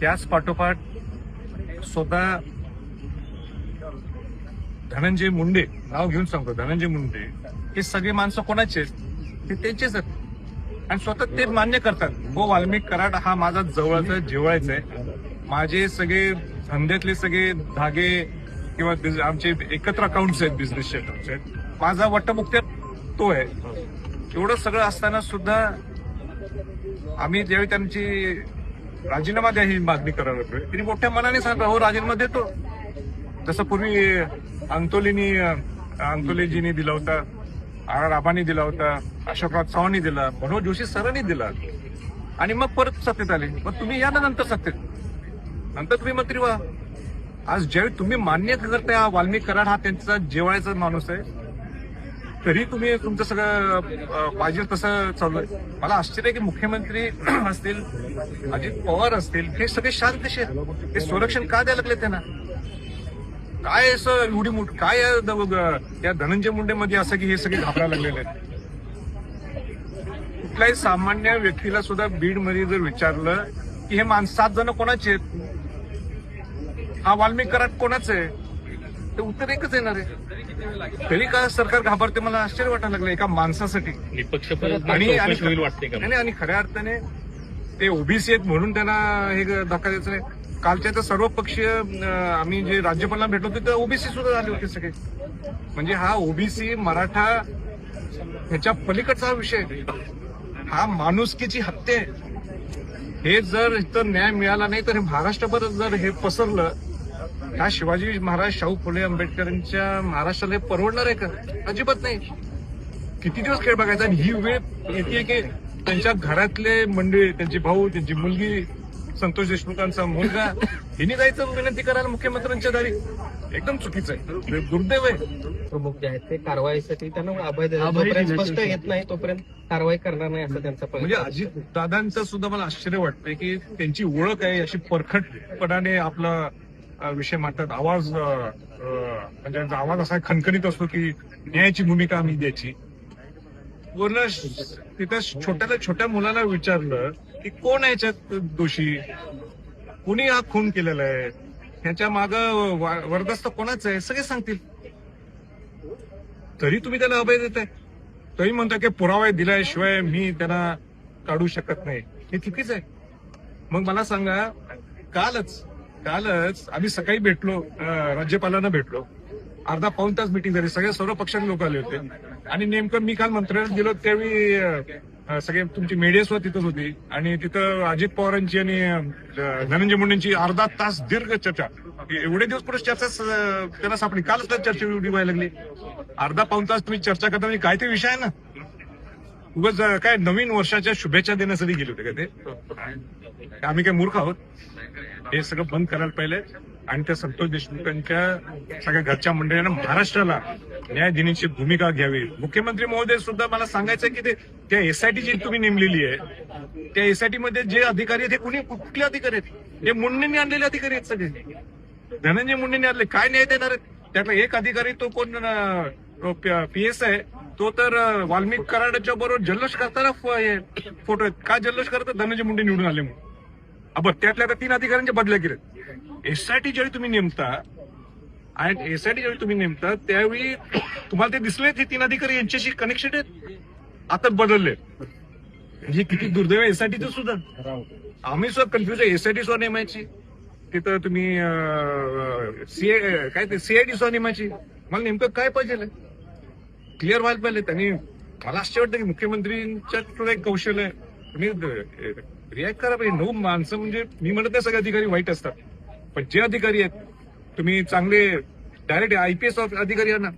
त्याच पाठोपाठ स्वतः धनंजय मुंडे नाव घेऊन सांगतो धनंजय मुंडे हे सगळे माणसं कोणाचे आहेत? ते त्यांचेच आहेत. आणि स्वतः ते मान्य करतात. हो वाल्मिक कराड हा माझा जवळचा जेवायचा आहे. माझे सगळे धंद्यातले सगळे धागे किंवा आमचे एकत्र अकाउंट्स आहेत बिझनेसचे accounts आहेत. माझा वट्टमुक्त्या तो आहे. एवढं सगळं असताना सुद्धा आम्ही ज्यावेळी त्यांची राजीनामा द्या ही मागणी करायला लागलोय. त्यांनी मोठ्या मनाने सांगा हो राजीनामा देतो. जसं पूर्वी अंतोलीनी अंतोलीजीनी दिला होता आर राबांनी दिला होता अशोकराव चव्हाणनी दिला मनोज जोशी सरांनी दिला. आणि मग परत सत्तेत आले. मग तुम्ही या ना नंतर सत्तेत. नंतर तुम्ही मंत्री व्हा. आज ज्यावेळी तुम्ही मान्य करताय हा वाल्मिक कराड हा त्यांचा जेवायचा माणूस आहे. तरी तुम्ही तुमचं सगळं पाहिजे तसं चालू आहे. मला आश्चर्य की मुख्यमंत्री असतील अजित पवार असतील हे सगळे शांत आहेत? हे संरक्षण का द्यायला लागले त्यांना? काय असं एवढी मोठ काय या धनंजय मुंडे मध्ये असं की हे सगळे घाबरायला लागलेले आहेत? कुठल्याही सामान्य व्यक्तीला सुद्धा बीडमध्ये जर विचारलं की हे माणसं सात जण कोणाचे आहेत? हा वाल्मिक कराड कोणाचं आहे? ते उत्तर एकच येणार आहे. तरी का सरकार घाबरते मला आश्चर्य वाटायला लागलं एका माणसासाठी. निपक्ष आणि आणि खऱ्या अर्थाने ते ओबीसी आहेत म्हणून त्यांना हे धक्का द्यायचं नाही. कालच्या तर सर्व पक्षीय आम्ही जे राज्यपालांना भेटलो होतो तर ओबीसी सुद्धा झाले होते सगळे. म्हणजे हा ओबीसी मराठा ह्याच्या पलीकडचा हा विषय. हा माणुसकीची हत्या आहे. हे जर इथं न्याय मिळाला नाही तर हे महाराष्ट्रभर जर हे पसरलं ह्या शिवाजी महाराज शाहू फुले आंबेडकरांच्या महाराष्ट्राला हे परवडणार आहे का? अजिबात नाही. किती दिवस खेळ बघायचा? आणि ही वेळ येते की त्यांच्या घरातले मंडळी त्यांचे भाऊ त्यांची मुलगी संतोष देशमुखांचा मुलगा हिने जायचं विनंती करायला मुख्यमंत्र्यांच्या दारी. एकदम चुकीचं आहे. दुर्दैव आहे. प्रमुख जे आहेत ते कारवाईसाठी त्यांना स्पष्ट येत नाही तोपर्यंत कारवाई करणार नाही असं त्यांचा म्हणजे. अजित दादांचं सुद्धा मला आश्चर्य वाटतंय की त्यांची ओळख आहे अशी परखटपणाने आपला विषय मांडतात. आवाज म्हणजे त्यांचा आवाज असा खणखणीत असतो की न्यायाची भूमिका आम्ही द्यायची. पूर्ण तिथं छोट्याला छोट्या मुलाला विचारलं की कोण याच्यात दोषी? कुणी हा खून केलेला आहे? ह्याच्या माग वरदस्त कोणाचं आहे? सगळे सांगतील. तरी तुम्ही त्याला अभय देताय. तरी म्हणता की पुरावा दिल्याशिवाय मी त्यांना काढू शकत नाही. हे चुकीच आहे. मग मला सांगा कालच कालच आम्ही सकाळी भेटलो राज्यपालांना भेटलो. अर्धा पाऊन तास मिटिंग झाली. सगळे सर्व पक्षाचे लोक आले होते. आणि नेमकं मी काल मंत्रालयात गेलो त्यावेळी सगळे तुमची मीडिया सुद्धा तिथंच होती. आणि तिथं अजित पवारांची आणि धनंजय मुंडेंची अर्धा तास दीर्घ चर्चा. एवढे दिवस पुरुष चर्चा त्यांना त्याला सापडली. कालच तर चर्चा एवढी व्हायला लागली. अर्धा पाऊन तास तुम्ही चर्चा करता म्हणजे काय ते विषय आहे ना? उगाच काय नवीन वर्षाच्या शुभेच्छा देण्यासाठी गेले होते का ते? आम्ही काय मूर्ख आहोत? हे सगळं बंद करायला पाहिजे आणि त्या संतोष देशमुखांच्या सगळ्या घरच्या मंडळीनं महाराष्ट्राला न्याय देण्याची भूमिका घ्यावी. मुख्यमंत्री महोदय सुद्धा मला सांगायचं की ते त्या एसआयटी जी तुम्ही नेमलेली आहे त्या एसआयटी मध्ये जे अधिकारी आहेत ते कुणी कुठले अधिकारी आहेत? हे मुंडेंनी आणलेले अधिकारी आहेत सगळे. धनंजय मुंडेंनी आणले. काय न्याय देणार आहेत? त्यातला एक अधिकारी तो कोण पी एस आहे. तो तर वाल्मिक कराडाच्या बरोबर जल्लोष करताना फोटो आहेत. का जल्लोष करतात धनंजय मुंडे निवडून आले म्हणून. बरं त्यातल्या आता तीन अधिकाऱ्यांच्या बदल्या केल्यात एसआयटी ज्यावेळी तुम्ही नेमता आणि एसआयटी ज्यावेळी तुम्ही नेमता त्यावेळी तुम्हाला ते दिसले ते तीन अधिकारी यांच्याशी कनेक्शन आहेत? आता बदलले म्हणजे हे किती दुर्दैव एसआयटीचं सुद्धा. आम्ही सुद्धा कन्फ्युज आहे. एसआयटी सुद्धा नेमायची. तिथं तुम्ही सीए काय ते सीआयडी सुद्धा नेमायची. मला नेमकं काय पाहिजे क्लिअर व्हायला पाहिजे. त्यांनी मला आश्चर्य वाटतं की मुख्यमंत्रींच्या सुद्धा एक कौशल्य आहे. तुम्ही रिॲक्ट करा पाहिजे. नऊ माणसं म्हणजे मी म्हणत नाही सगळे अधिकारी वाईट असतात. पण जे अधिकारी आहेत तुम्ही चांगले डायरेक्ट आयपीएस अधिकारी आहे ना.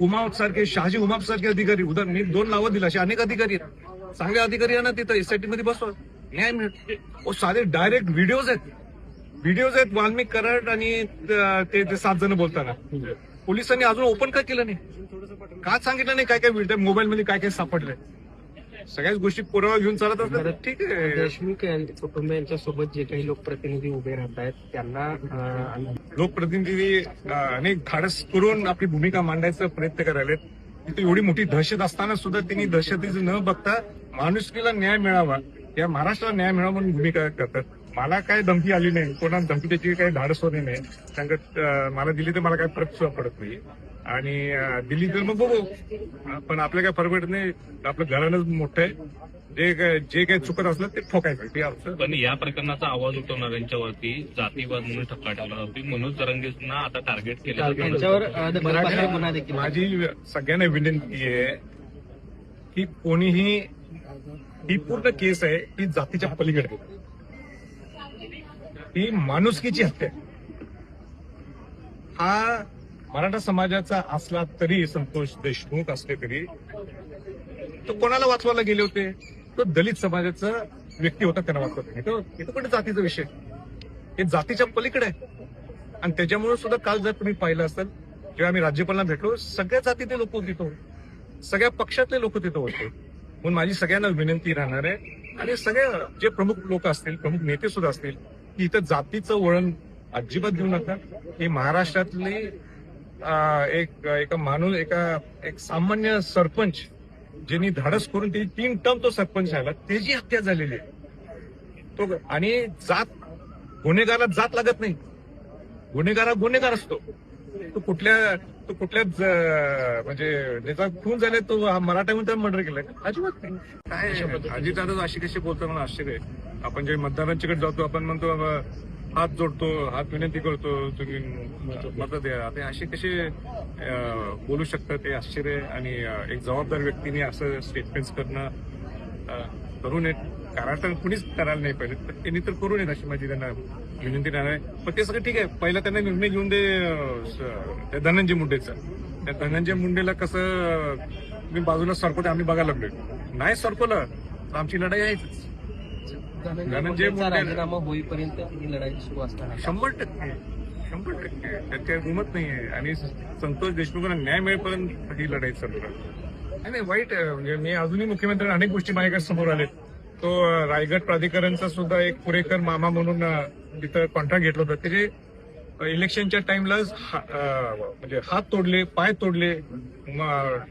उमाप सारखे शहाजी उमाप सारखे अधिकारी. उदाहरण मी दोन नावं दिली असे अनेक अधिकारी आहेत. चांगले अधिकारी आहे ना तिथं एसआयटी मध्ये बसवा. न्याय मिळत ओ साधे डायरेक्ट व्हिडिओज आहेत. व्हिडिओज आहेत वाल्मिक कराड आणि ते ते सात जण बोलताना. पोलिसांनी अजून ओपन का केलं नाही? का सांगितलं नाही काय काय व्हिडिओ मोबाईल मध्ये काय काय सापडलंय? सगळ्याच गोष्टी पुरावा घेऊन चालत असतात? ठीक आहे. देशमुख यांच्या कुटुंबियांच्या सोबत जे काही लोकप्रतिनिधी उभे राहत आहेत त्यांना अं, लोकप्रतिनिधी अं, अनेक धाडस करून आपली भूमिका मांडायचा प्रयत्न करायलेत. तिथे एवढी मोठी दहशत असताना सुद्धा त्यांनी दहशतीचं न बघता माणुसकीला न्याय मिळावा या महाराष्ट्राला न्याय मिळावा म्हणून भूमिका करतात. मला काय धमकी आली नाही कोणा धमकी त्याची काही धाडस होणे नाही. अं, मला दिली तर मला काही फरक सुद्धा पडत नाही आणि अं, दिली तर मग बघू. पण आपल्या काय फरक पडत नाही. आपलं घरानंच मोठं आहे. जे काय जे काही चुकत असलं ते ठोकायचं. ते आमचं. पण या प्रकरणाचा आवाज उठवणाऱ्यांच्यावरती जातीवाद म्हणून ठपका ठेवला जातो मनोज जरंगेंना आता टार्गेट केलं. माझी सगळ्यांना विनंती आहे की कोणीही ही पूर्ण केस आहे ही जातीच्या पलीकडे. ही माणुसकीची हत्या. हा मराठा समाजाचा असला तरी संतोष देशमुख असले तरी तो कोणाला वाचवायला गेले होते? तो दलित समाजाचा व्यक्ती होता त्यांना वाचवत नाही. तो इथं कुठे जातीचा विषय. हे जातीच्या पलीकडे आहे. आणि त्याच्यामुळे सुद्धा काल जर तुम्ही पाहिलं असेल जेव्हा आम्ही राज्यपालांना भेटलो सगळ्या जातीतले लोक तिथं होते सगळ्या पक्षातले लोक तिथं होते. म्हणून माझी सगळ्यांना विनंती राहणार आहे. आणि सगळे जे प्रमुख लोक असतील प्रमुख नेते सुद्धा असतील की इथं जातीचं वळण अजिबात देऊ नका. हे महाराष्ट्रातली एक एका माणूस एका एक सामान्य सरपंच ज्यांनी धाडस करून ते तीन टर्म तो सरपंच झाला त्याची हत्या झालेली आहे. तो आणि जात गुन्हेगाराला जात लागत नाही. गुन्हेगार गुन्हेगार असतो. तो कुठल्या तो कुठल्याच अं, म्हणजे ज्याचा खून झालाय तो हा मराठ्यामध्ये मर्डर केलाय. का? अजिबात नाही. काय अजितदादा अशी कशी बोलतो मला आश्चर्य आहे. आपण जे मतदारांच्याकडे जातो आपण म्हणतो हात जोडतो हात विनंती करतो तुम्ही मदत द्या. ते असे कसे बोलू शकतात ते आश्चर्य आणि एक जबाबदार व्यक्तीने असं स्टेटमेंट करणं करू नयेत कारण कुणीच करायला नाही पाहिजे. तर त्यांनी तर करू नयेत अशी माझी त्यांना विनंती राहणार आहे. पण ते सगळं ठीक आहे. पहिला त्यांना निर्णय घेऊन दे स- त्या धनंजय मुंडेचा. त्या धनंजय मुंडेला कसं मी बाजूला सरकवते आम्ही बघायला लागलो नाही सरकवलं तर आमची लढाई आहेच. धनंजय मुंडेंचा मुंडे- राजीनामा होईपर्यंत ही लढाई सुरू असणार शंभर टक्के शंभर टक्के. त्यात काही गुमत नाहीये. आणि संतोष देशमुखांना न्याय मिळेपर्यंत ही लढाई चालू राहील. नाही नाही, वाईट आहे. म्हणजे मी अजूनही मुख्यमंत्री अनेक गोष्टी माझ्याकडे समोर आलेत. तो रायगड प्राधिकरणचा सुद्धा एक पुरेकर मामा म्हणून तिथं कॉन्ट्रॅक्ट घेतलं होतं. त्याचे इलेक्शनच्या टाइमला म्हणजे हात तोडले पाय तोडले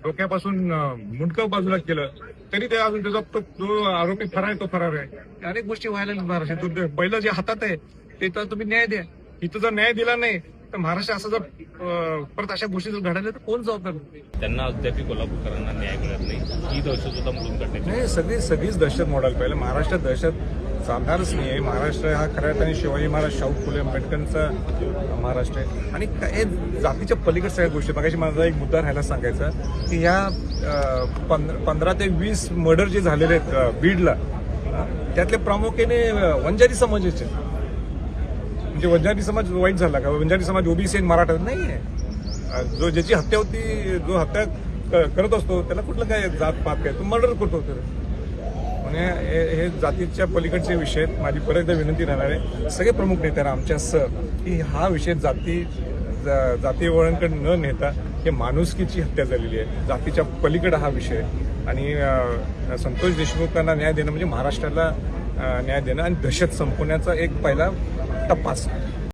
डोक्यापासून मुंडकं बाजूला केलं. तरी ते अजून त्याचा तो जो आरोपी फरार आहे तो फरार आहे. अनेक गोष्टी व्हायला महाराष्ट्रात. तो- पहिलं जे हातात आहे ते तर तुम्ही न्याय द्या. इथं जर न्याय दिला नाही तर महाराष्ट्र असं जर परत अशा गोष्टी जर घडायला तर कोण जबाबदार त्यांना अद्याप कोल्हापूरकरांना न्याय मिळत नाही. ही दहशत सुद्धा मोडून काढण्याची नाही सगळी सगळीच दहशत मोडायला पाहिजे. महाराष्ट्रात दहशत चालणारच नाही आहे. महाराष्ट्र हा खऱ्या अर्थाने शिवाजी महाराज शाहू फुले आंबेडकरांचा महाराष्ट्र आहे. आणि काय जातीच्या पलीकडे सगळ्या गोष्टी बघायची माझा एक मुद्दा राहायला सांगायचा की ह्या पंधरा ते वीस मर्डर जे झालेले आहेत बीडला त्यातले प्रामुख्याने वंजारी समाजाचे. म्हणजे वंजारी समाज वाईट झाला का? वंजारी समाज ओबीसी आणि मराठा नाही आहे. जो ज्याची हत्या होती जो हत्या करत असतो त्याला कुठलं काय जात पात काय? तो मर्डर करतो तर म्हणजे हे हे जातीच्या पलीकडचे विषय आहेत. माझी परत एकदा विनंती राहणार आहे. सगळे प्रमुख नेत्यांना आमच्यासह की हा विषय जाती जा- जाती वळणकडे न नेता हे माणुसकीची हत्या झालेली आहे. जातीच्या पलीकडे हा विषय आणि संतोष देशमुखांना न्याय देणं म्हणजे महाराष्ट्राला न्याय देणं आणि दहशत संपवण्याचा एक पहिला टप्पा असतो.